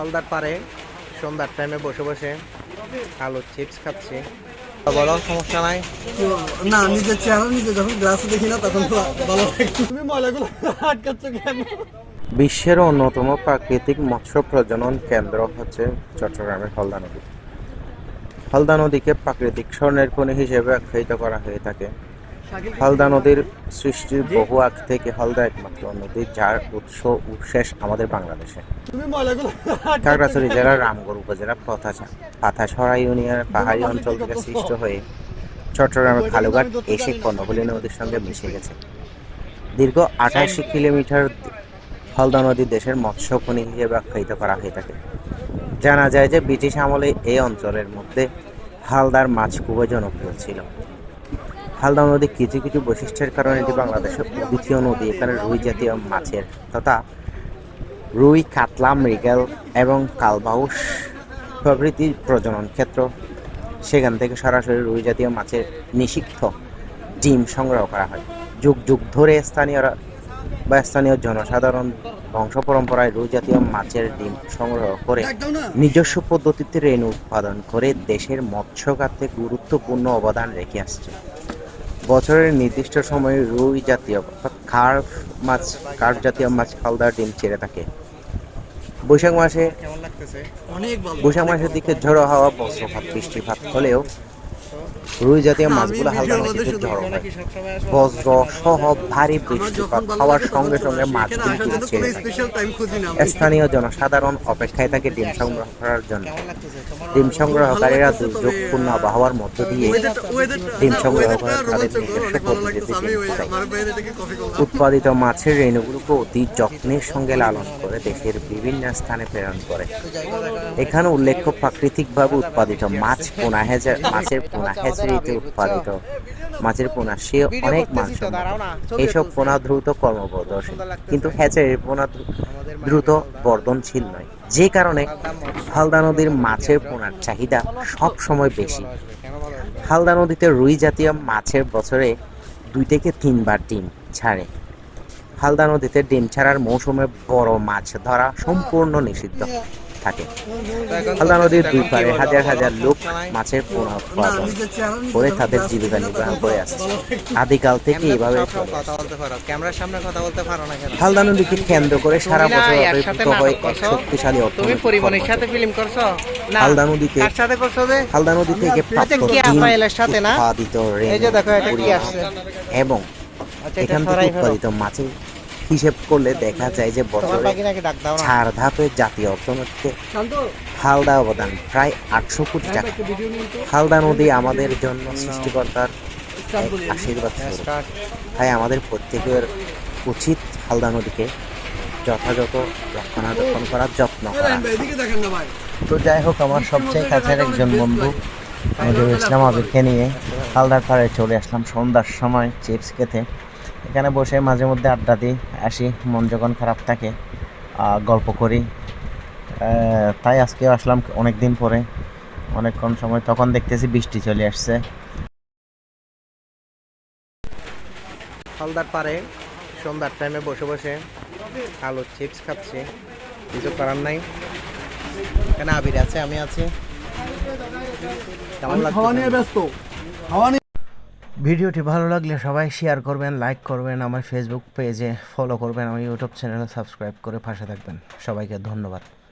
হালদার পারে সন্ধ্যার টাইমে বসে বসে আলুর চিপস খাচ্ছি। বলো সমস্যা নাই? না নিজের চেহারা নিজে যখন গ্লাসে দেখি না তখন ভালো তুমি ময়লাগুলো আটকাচ্ছ কেন? বিশ্বের অন্যতম প্রাকৃতিক মৎস্য প্রজনন কেন্দ্র হচ্ছে চট্টগ্রামের হলদা নদী। হলদা নদীকে প্রাকৃতিক স্বর্ণের খনি হিসেবে আখ্যায়িত করা হয়ে থাকে। হলদা নদীর সৃষ্টির বহু আগ থেকে হলদা একমাত্র নদী যার উৎস ও শেষ আমাদের বাংলাদেশে। খাগড়াছড়ি জেলার রামগড় উপজেলা পাথাছড়া ইউনিয়নের পাহাড়ি অঞ্চল থেকে সৃষ্ট হয়ে চট্টগ্রামের খালুঘাট এসে কর্ণফুলী নদীর সঙ্গে মিশে গেছে। দীর্ঘ আঠাশি কিলোমিটার হলদা নদী দেশের মৎস্য খনি হিসেবে আখ্যায়িত করা হয়ে থাকে। জানা যায় যে ব্রিটিশ আমলে এই অঞ্চলের মধ্যে হালদার মাছ খুবই জনপ্রিয় ছিল। হালদা নদী কিছু কিছু বৈশিষ্ট্যের কারণে এটি বাংলাদেশের দ্বিতীয় নদী। এখানে রুই জাতীয় মাছের তথা রুই, কাতলা, মৃগেল এবং কালবাউস প্রভৃতি প্রজনন ক্ষেত্র। সেখান থেকে সরাসরি রুই জাতীয় মাছের নিষিক্ত ডিম সংগ্রহ করা হয়। যুগ যুগ ধরে স্থানীয়রা বা স্থানীয় জনসাধারণ বংশ পরম্পরায় রুই জাতীয় মাছের ডিম সংগ্রহ করে নিজস্ব পদ্ধতিতে রেণু উৎপাদন করে দেশের মৎস্য খাতে গুরুত্বপূর্ণ অবদান রেখে আসছে। বছরের নির্দিষ্ট সময়ে রুই জাতীয় অর্থাৎ কার্ভ মাছ কার্ভ জাতীয় মাছ খালদার ডিম ছেড়ে থাকে। বৈশাখ মাসে অনেক বৈশাখ মাসের দিকে ঝড়ো হাওয়া বজ্রপাত বৃষ্টিপাত হলেও রুই জাতীয় মাছগুলো হালদা নদীতে ঝড়ো হয়। বজ্র সহ ভারী বৃষ্টিপাত হওয়ার সঙ্গে সঙ্গে মাছগুলি ছেড়ে থাকে স্পেশাল টাইম খুঁজি না স্থানীয় জনসাধারণ অপেক্ষায় থাকে ডিম সংগ্রহ করার জন্য। ডিম সংগ্রহকারীরা দুর্যোগপূর্ণ আবহাওয়ার মধ্য দিয়ে ডিম সংগ্রহ করে তাদের নিজস্ব পদ্ধতিতে। উৎপাদিত মাছের রেণুগুলোকে অতি যত্নের সঙ্গে লালন করে দেশের বিভিন্ন স্থানে প্রেরণ করে। এখানে উল্লেখ্য প্রাকৃতিকভাবে উৎপাদিত মাছ পোনা হেজার মাছের পোনা হেচারিতে উৎপাদিত মাছের পোনা সে অনেক মাংস এইসব পোনা দ্রুত কর্মপ্রদর্শী। কিন্তু হ্যাচারির পোনা দ্রুত বর্ধনশীল নয়। যে কারণে হালদা নদীর মাছের পোনার চাহিদা সব সময় বেশি। হালদা নদীতে রুই জাতীয় মাছের বছরে দুই থেকে তিনবার ডিম ছাড়ে। হালদা নদীতে ডিম ছাড়ার মৌসুমে বড় মাছ ধরা সম্পূর্ণ নিষিদ্ধ। থাকে। হালদা নদীর দুই পারে হাজার হাজার লোক মাছের পোনা উৎপাদন করে তাদের জীবিকা নির্বাহ করে আসছে। আদিকাল থেকে এভাবে হালদা নদীকে কেন্দ্র করে সারা বছর অপেক্ষিত হয় এক শক্তিশালী কর্মকাণ্ড। সাথে ফিল্ম করছ? হালদা নদীতে সাথে করছ যে? হালদা নদী থেকে প্রাপ্ত সাথে না? উৎপাদিত এই যে দেখো এটা কি আসছে? এবং আচ্ছা এখান থেকে উৎপাদিত মাছের হিসেব করলে দেখা যায় যে বছরে বাকি নাকি ডাক দাও না। চার ধাপে জাতীয় অর্থনীতিতে হালদা অবদান প্রায় আটশো কোটি টাকা। হালদা নদী আমাদের জন্য সৃষ্টিকর্তার আশীর্বাদ তাই আমাদের প্রত্যেকের উচিত হালদা নদীকে যথাযথ রক্ষণাবেক্ষণ করার যত্ন করা তো যাই হোক আমার সবচেয়ে কাছের একজন বন্ধু নজরুল ইসলাম আবিরকে নিয়ে হালদার পাড়ে চলে আসলাম। সন্ধ্যার সময় চিপস খেতে। এখানে বসে মাঝে মধ্যে আড্ডা দিই আসি মন যখন খারাপ থাকে গল্প করি। তাই আজকে আসলাম অনেক দিন পরে অনেকক্ষণ সময় তখন দেখতেছি বৃষ্টি চলে আসছে। হালদার পারে সন্ধ্যার টাইমে বসে বসে আলুর চিপস খাচ্ছি কিছু করার নাই। এখানে আবির আছে আমি আছি। কেমন নিয়ে লাগছে ব্যস্ত ভিডিওটি ভালো লাগলে সবাই শেয়ার করবেন লাইক করবেন, আমার ফেসবুক পেজে ফলো করবেন, আমার ইউটিউব চ্যানেলে সাবস্ক্রাইব করে পাশে থাকবেন। সবাইকে ধন্যবাদ।